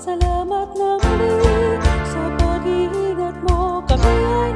Salamat na muli sa pag-iingat mo. Kami ay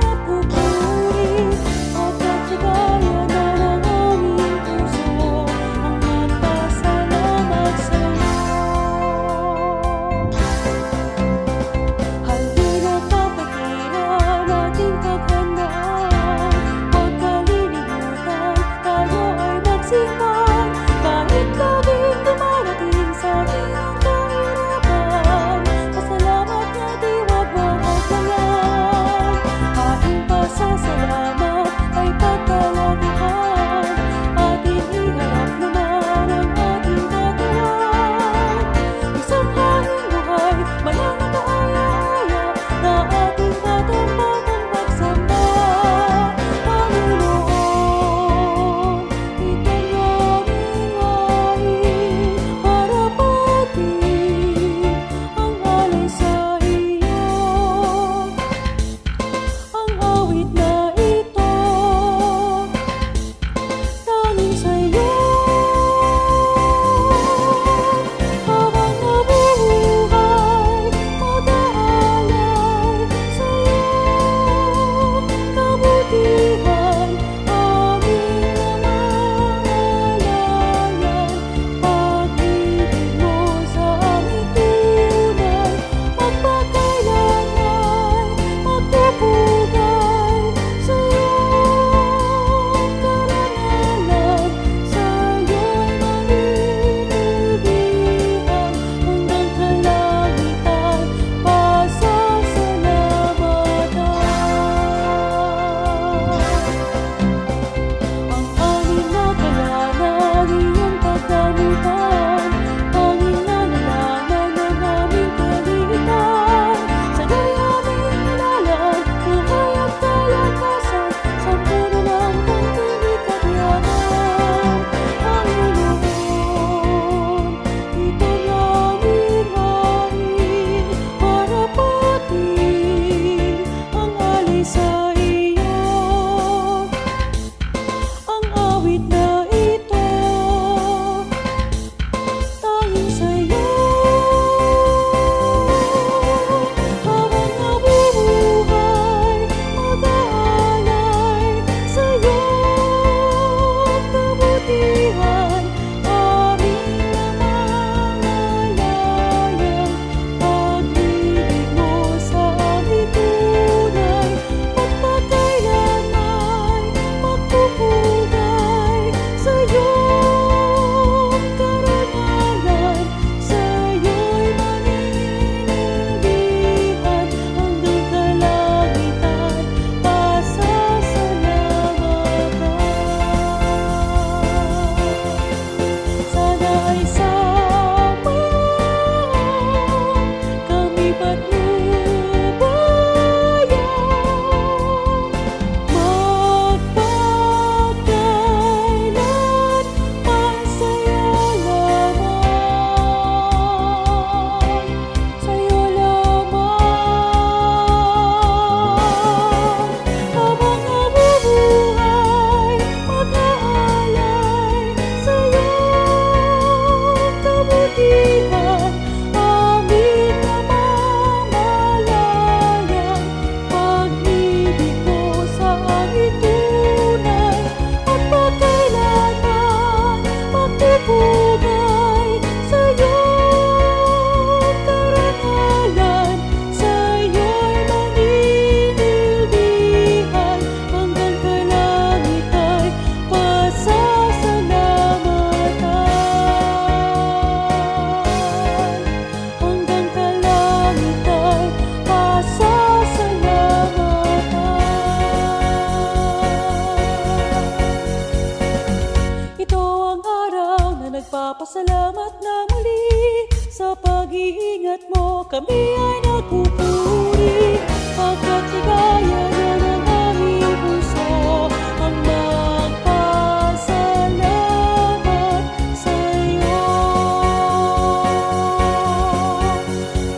lahat na muli Sa pag-iingat mo kami ay nagpupuri. Pagkat ligaya na ng aming puso Ang magpasalamat sa iyo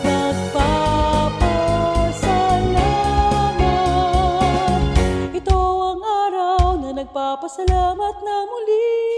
Nagpapasalamat. Ito ang araw na nagpapasalamat na muli.